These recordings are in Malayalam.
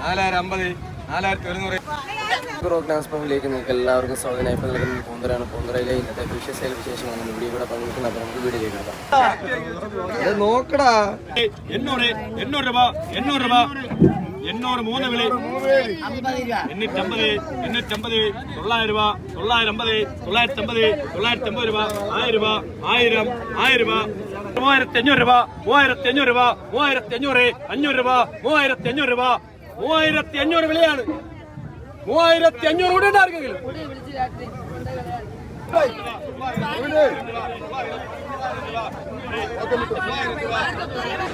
നാലായിരം അമ്പത് നാലായിരത്തി ഒരുന്നൂറ് നിങ്ങൾക്ക് എല്ലാവർക്കും സ്വാഗതം. ഇപ്പോൾ നിൽക്കുന്നത് പൂന്തറയാണ് പൂന്തറയിലെ ഇന്നത്തെ ഫിഷ് സെയിൽ വിശേഷമാണ് ഇവിടെ ഇവിടെ പങ്കെടുക്കുന്നത് അപ്പോൾ നമുക്ക് വീഡിയോ എടുക്കാം. നോക്കടാ. എണ്ണൂറ് എണ്ണൂറ് രൂപ എണ്ണൂറ് രൂപ. എണ്ണൂറ് മൂന്ന് വിളി. എണ്ണൂറ്റമ്പത് എണ്ണൂറ്റമ്പത് തൊള്ളായിരം രൂപ തൊള്ളായിരം അമ്പത് തൊള്ളായിരത്തി അമ്പത് തൊള്ളായിരത്തി അമ്പത് രൂപ ആയിരം രൂപ ആയിരം ആയിരം രൂപ. മൂവായിരത്തി അഞ്ഞൂറ് രൂപ മൂവായിരത്തി അഞ്ഞൂറ് രൂപ മൂവായിരത്തി അഞ്ഞൂറ് അഞ്ഞൂറ് രൂപ മൂവായിരത്തി അഞ്ഞൂറ് രൂപ. മൂവായിരത്തി അഞ്ഞൂറ് വിളിയാണ്. മൂവായിരത്തി അഞ്ഞൂറ് കൂടെ ഉണ്ട് ആർക്കെങ്കിലും.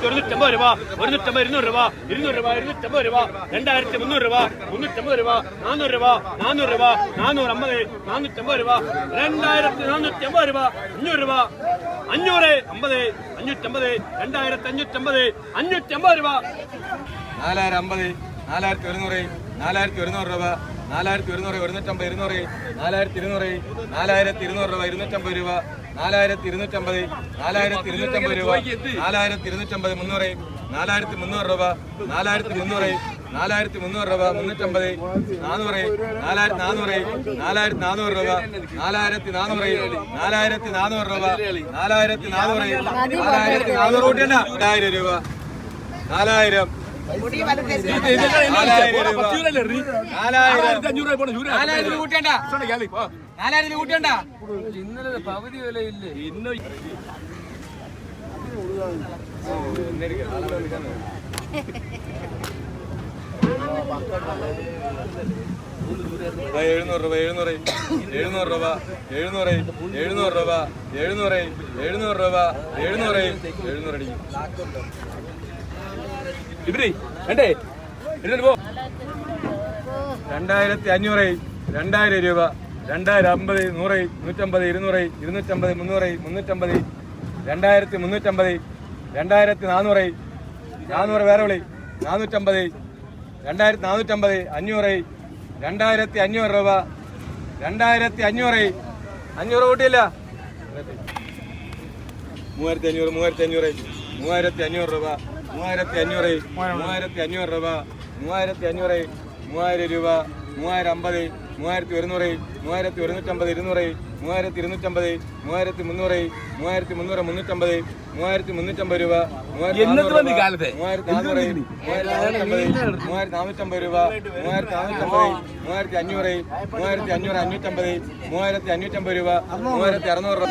ഒരുന്നൂറ്റമ്പത് രൂപ ഒരുന്നൂറ്റമ്പത് ഇരുന്നൂറ് രൂപ ഇരുന്നൂറ് രൂപ ഇരുന്നൂറ്റമ്പത് രൂപ രണ്ടായിരത്തി മുന്നൂറ് രൂപ മുന്നൂറ്റമ്പത് രൂപ നാനൂറ് രൂപ നാനൂറ് രൂപ നാനൂറ് അമ്പത് നാനൂറ്റമ്പത് രൂപ രണ്ടായിരത്തി നാനൂറ്റി അമ്പത് രൂപ അഞ്ഞൂറ് രൂപ അഞ്ഞൂറ് അമ്പത് അഞ്ഞൂറ്റമ്പത് രണ്ടായിരത്തി അഞ്ഞൂറ്റമ്പത് അഞ്ഞൂറ്റമ്പത് രൂപ. നാലായിരം അമ്പത്. നാലായിരത്തി ഒരുന്നൂറ് നാലായിരത്തി ഒരുന്നൂറ് രൂപ നാലായിരത്തി ഒരുന്നൂറ് ഒരുന്നൂറ്റമ്പത് ഇരുന്നൂറ് നാലായിരത്തി ഇരുന്നൂറ് നാലായിരത്തി ഇരുന്നൂറ് രൂപ ഇരുന്നൂറ്റമ്പത് രൂപ നാലായിരത്തി ഇരുന്നൂറ്റമ്പത് നാലായിരത്തി ഇരുന്നൂറ്റമ്പത് രൂപ നാലായിരത്തി ഇരുന്നൂറ്റമ്പത് മുന്നൂറ് നാലായിരത്തി മുന്നൂറ് രൂപ നാലായിരത്തി മുന്നൂറ് നാലായിരത്തി മുന്നൂറ് രൂപ മുന്നൂറ്റമ്പത് നാനൂറ് നാലായിരത്തി നാനൂറ് നാലായിരത്തി നാനൂറ് രൂപ നാലായിരത്തി നാനൂറ് നാലായിരത്തി നാനൂറ് രൂപ നാലായിരത്തി നാനൂറ് നാലായിരത്തി നാനൂറ് കൂട്ടിയണ്ട നാലായിരം രൂപ നാലായിരം രൂപ ഇന്നലെ പകുതി വിലയില്ലേ ഇന്ന് എഴുന്നൂറ് രൂപ എഴുന്നൂറ് എഴുന്നൂറ് രൂപ എഴുന്നൂറ് എഴുന്നൂറ് രൂപ എഴുന്നൂറ് എഴുന്നൂറ് രൂപ എഴുന്നൂറ് എഴുന്നൂറ് അടിക്കും രണ്ടായിരത്തി അഞ്ഞൂറ് രണ്ടായിരം രൂപ. രണ്ടായിരം അമ്പത് നൂറ് നൂറ്റമ്പത് ഇരുന്നൂറ് ഇരുന്നൂറ്റമ്പത് മുന്നൂറ് മുന്നൂറ്റമ്പത് രണ്ടായിരത്തി മുന്നൂറ്റമ്പത് രണ്ടായിരത്തി നാനൂറ് നാനൂറ് വേറെ വിളി നാനൂറ്റമ്പത് രണ്ടായിരത്തി നാനൂറ്റമ്പത് അഞ്ഞൂറ് രണ്ടായിരത്തി അഞ്ഞൂറ് രൂപ രണ്ടായിരത്തി അഞ്ഞൂറ് അഞ്ഞൂറ് കൂട്ടിയില്ല. മൂവായിരത്തി അഞ്ഞൂറ് മൂവായിരത്തി അഞ്ഞൂറ് മൂവായിരത്തി അഞ്ഞൂറ് രൂപ. മൂവായിരത്തി അഞ്ഞൂറ് മൂവായിരത്തി അഞ്ഞൂറ് രൂപ മൂവായിരത്തി അഞ്ഞൂറ് മൂവായിരം രൂപ മൂവായിരം അമ്പത് മൂവായിരത്തി ഒരുന്നൂറ് മൂവായിരത്തി ഒരുന്നൂറ്റമ്പത് ഇരുന്നൂറ് മൂവായിരത്തി ഇരുന്നൂറ്റമ്പത് മൂവായിരത്തി മുന്നൂറ് മൂവായിരത്തി മുന്നൂറ് മുന്നൂറ്റമ്പത് മൂവായിരത്തി മുന്നൂറ്റമ്പത് രൂപ മൂവായിരത്തി നാനൂറ് മൂവായിരത്തി നാനൂറ്റമ്പത് രൂപ മൂവായിരത്തി നാനൂറ്റമ്പത് മൂവായിരത്തി അഞ്ഞൂറ് മൂവായിരത്തി അഞ്ഞൂറ് അഞ്ഞൂറ്റമ്പത് മൂവായിരത്തി അഞ്ഞൂറ്റമ്പത് രൂപ മൂവായിരത്തി അറുന്നൂറ് രൂപ.